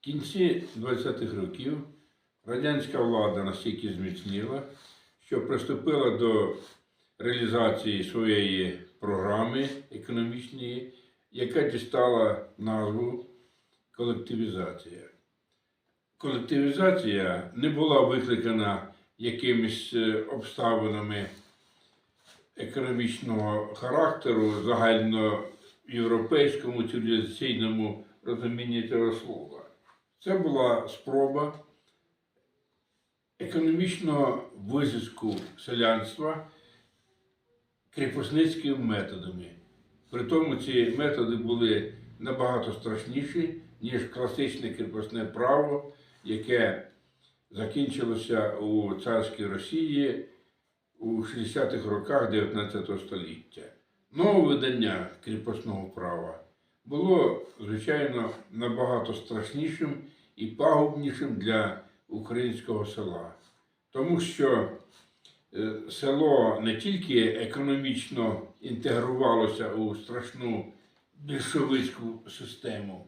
В кінці 20-х років радянська влада настільки зміцніла, що приступила до реалізації своєї програми економічної, яка дістала назву колективізація. Колективізація не була викликана якимись е, обставинами економічного характеру, загальноєвропейському цивілізаційному розумінні цього слова. Це була спроба економічного визиску селянства кріпосницькими методами. При тому ці методи були набагато страшніші, ніж класичне кріпосне право, яке закінчилося у царській Росії у 60-х роках 19 століття. Нове видання кріпосного права було, звичайно, набагато страшнішим і пагубнішим для українського села. Тому що е, село не тільки економічно інтегрувалося у страшну більшовицьку систему,